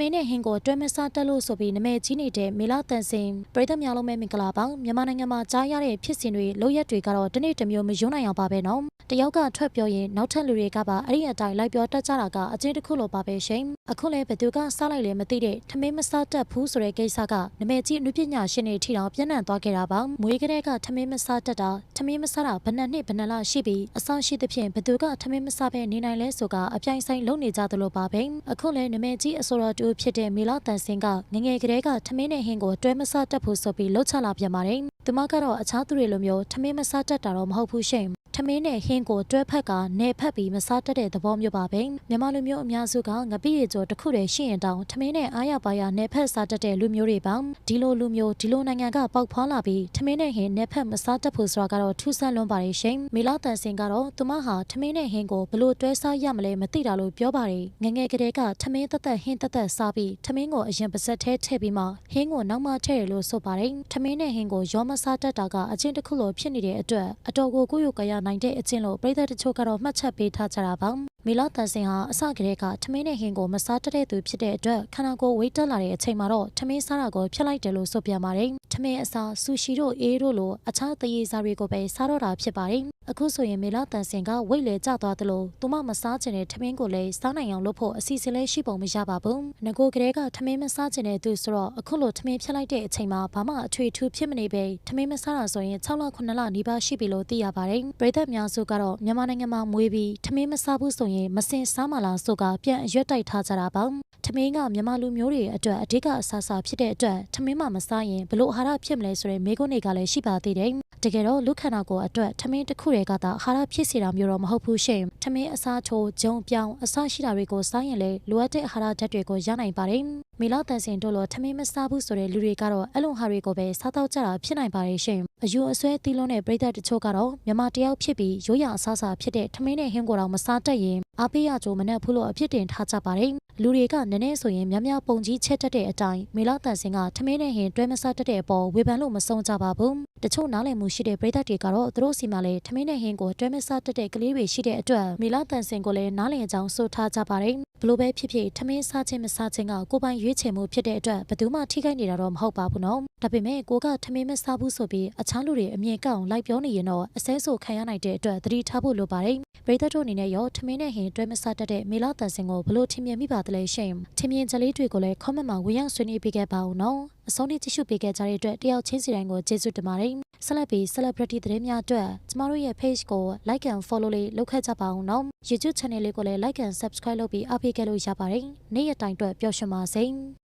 မင်းနဲ့ဟင်းကိုတွဲမစားတက်လို့ဆိုပြီးနာမည်ကြီးနေတဲ့မေလာတန်စင်ပြည်သက်များလုံးပဲမင်္ဂလာပါမြန်မာနိုင်ငံမှာကြားရတဲ့ဖြစ်စဉ်တွေလိုရက်တွေကတော့တနေ့တစ်မျိုးမယွန်းနိုင်အောင်ပါပဲနော်တယောက်ကထွက်ပြောရင်နောက်ထပ်လူတွေကပါအဲ့ဒီအတိုင်းလိုက်ပြောတတ်ကြတာကအချင်းတစ်ခုလိုပါပဲရှင်အခုလဲဘယ်သူကစားလိုက်လဲမသိတဲ့ထမင်းမစားတတ်ဘူးဆိုတဲ့ကိစ္စကနာမည်ကြီးအမှုပညာရှင်တွေထိတောင်ပြန့်နှံ့သွားခဲ့တာပါမွေးကလေးကထမင်းမစားတတ်တာထမင်းမစားတာဘယ်နှစ်နှစ်ဘယ်နှစ်လရှိပြီးအဆောင်ရှိသဖြင့်ဘယ်သူကထမင်းမစားဘဲနေနိုင်လဲဆိုကအပြိုင်ဆိုင်လုပ်နေကြသလိုပါပဲအခုလဲနာမည်ကြီးအစောတော်တူဖြစ်တဲ့မေလာတန်စင်ကငငယ်ကလေးကထမင်းနဲ့ဟင်းကိုတွဲမစားတတ်ဘူးဆိုပြီးလှုပ်ချလာပြန်ပါတယ်သူမကတော့အခြားသူတွေလိုမျိုးထမင်းမစားတတ်တာတော့မဟုတ်ဘူးရှင်ထမင်းနဲ့ဟင်းကိုတွဲဖက်ကနေဖက်ပြီးမစားတတ်တဲ့သဘောမျိုးပါပဲမြန်မာလူမျိုးအများစုကငပိရေကျော်တစ်ခုတည်းရှိရင်တောင်ထမင်းနဲ့အားရပါရနေဖက်စားတတ်တဲ့လူမျိုးတွေပါဒီလိုလူမျိုးဒီလိုနိုင်ငံကပေါက်ဖွာလာပြီးထမင်းနဲ့ဟင်းနေဖက်မစားတတ်ဖို့ဆိုတာကတော့ထူးဆန်းလွန်းပါတယ်ရှင်မေလာတန်စင်ကတော့သူမဟာထမင်းနဲ့ဟင်းကိုဘလို့တွဲစားရမလဲမသိတာလို့ပြောပါတယ်ငငယ်ကလေးကထမင်းသက်သက်ဟင်းသက်သက်စားပြီးထမင်းကိုအရင်ပါစက်ထဲထည့်ပြီးမှဟင်းကိုနောက်မှထည့်ရလို့ဆိုပါတယ်ထမင်းနဲ့ဟင်းကိုရောမစားတတ်တာကအချင်းတစ်ခုလိုဖြစ်နေတဲ့အတွက်အတော်ကိုကိုယ့်ရုပ်ကရနိုင်တဲ့အချင်းလို့ပြည်သက်တချို့ကတော့မှတ်ချက်ပေးထားကြတာပါမီလာတန်စင်ဟာအစကတည်းကထမင်းနဲ့ဟင်းကိုမစားတတ်တဲ့သူဖြစ်တဲ့အတွက်ခန္ဓာကိုယ်ဝေးတက်လာတဲ့အချိန်မှာတော့ထမင်းစားတာကိုဖျက်လိုက်တယ်လို့ဆိုပြန်ပါတယ်။ထမင်းအစားဆူရှီတို့အေးတို့လိုအခြားသရေစားတွေကိုပဲစားတော့တာဖြစ်ပါတယ်။ အခုဆိုရင်မီလာတန်စင်ကဝိတ်လေကျသွားသလိုသူမမစားချင်တဲ့ထမင်းကိုလည်းစားနိုင်အောင်လုပ်ဖို့အစီအစဉ်လေးရှိပုံမရပါဘူး။ငကိုကလေးကထမင်းမစားချင်တဲ့သူဆိုတော့အခုလိုထမင်းဖျက်လိုက်တဲ့အချိန်မှာဘာမှအထွေထူးဖြစ်မနေပဲထမင်းမစားတာဆိုရင်6လ9လနီးပါးရှိပြီလို့သိရပါတယ်။ပြည်သက်များစုကတော့မြန်မာနိုင်ငံမှာမွေးပြီးထမင်းမစားဘူးဆိုရင်မစင်စားမလားဆိုကပြန်အရွက်တိုက်ထားကြတာပါထမင်းကမြန်မာလူမျိုးတွေအတွက်အဓိကအဆာဆာဖြစ်တဲ့အတွက်ထမင်းမှမစားရင်ဘလို့အာဟာရဖြစ်မလဲဆိုတဲ့မေးခွန်းတွေကလည်းရှိပါသေးတယ် တကယ်တော့လူခန္ဓာကိုယ်အတွက်ထမင်းတစ်ခုတည်းကသာအာဟာရဖြစ်စေတာမျိုးတော့မဟုတ်ဘူးရှင်ထမင်းအစားချိုးဂျုံပြောင်းအစရှိတာတွေကိုစားရင်လည်းလိုအပ်တဲ့အာဟာရဓာတ်တွေကိုရနိုင်ပါတယ်မေလာတန်စင်တို့လိုထမင်းမစားဘူးဆိုတဲ့လူတွေကတော့အဲ့လိုဟာတွေကိုပဲစားတော့ကြတာဖြစ်နိုင်ပါတယ်ရှင်အယူအဆွဲသီးလုံးတဲ့ပြည်သက်တချို့ကတော့မြန်မာတယောက်ဖြစ်ပြီးရိုးရာအစားအစာဖြစ်တဲ့ထမင်းနဲ့ဟင်းကိုတော့မစားတတ်ရင် အားပေးရကြိုမနဲ့ဖူးလို့အဖြစ်တင်ထားကြပါတယ်လူတွေကနည်းနည်းဆိုရင်များများပုံကြီးချက်တက်တဲ့အတိုင်းမေလာတန်စင်ကထမင်းနဲ့ဟင်းတွဲမစားတတ်တဲ့အပေါ်ဝေဖန်လို့မဆုံးကြပါဘူးတချို့နားလည်မှုရှိတဲ့ပြည်သက်တွေကတော့သူတို့စီမှာလည်းထမင်းနဲ့ဟင်းကိုတွဲမစားတတ်တဲ့ကလေးတွေရှိတဲ့အတွက်မေလာတန်စင်ကိုလည်းနားလည်အကြောင်းဆိုထားကြပါတယ်ဘလို့ပဲဖြစ်ဖြစ်ထမင်းစားခြင်းမစားခြင်းကကိုယ်ပိုင်ရွေးချယ်မှုဖြစ်တဲ့အတွက်ဘယ်သူမှထိခိုက်နေတာတော့မဟုတ်ပါဘူးနော်ဒါပေမဲ့ကိုကထမင်းမစားဘူးဆိုပြီးအခြားလူတွေအမြင်ကောက်အောင်လိုက်ပြောနေရင်တော့အစဲဆိုခံရနိုင်တဲ့အတွက်သတိထားဖို့လိုပါတယ် ပြည်သက်တို့အနေနဲ့ရောထမင်းနဲ့ဟင်းတွဲမစားတတ်တဲ့မေလာတန်စင်ကိုဘလို့ထင်မြင်မိပါသလဲရှင်ထင်မြင်ကြလေးတွေကိုလည်း comment မှာဝင်ရောက်ဆွေးနွေးပေးခဲ့ပါဦးနော်အဆုံးထိကြည့်ရှုပေးခဲ့ကြတဲ့အတွက်တယောက်ချင်းစီတိုင်းကိုကျေးဇူးတင်ပါတယ်ဆက်လက်ပြီး celebrity သတင်းများအတွက်ကျမတို့ရဲ့ page ကို like and follow လေးလုပ်ခဲ့ကြပါဦးနော် YouTube channel လေးကိုလည်း like and subscribe လုပ်ပြီးအားပေးခဲ့လို့ရပါတယ်နေ့ရက်တိုင်းအတွက်ပျော်ရွှင်ပါစေ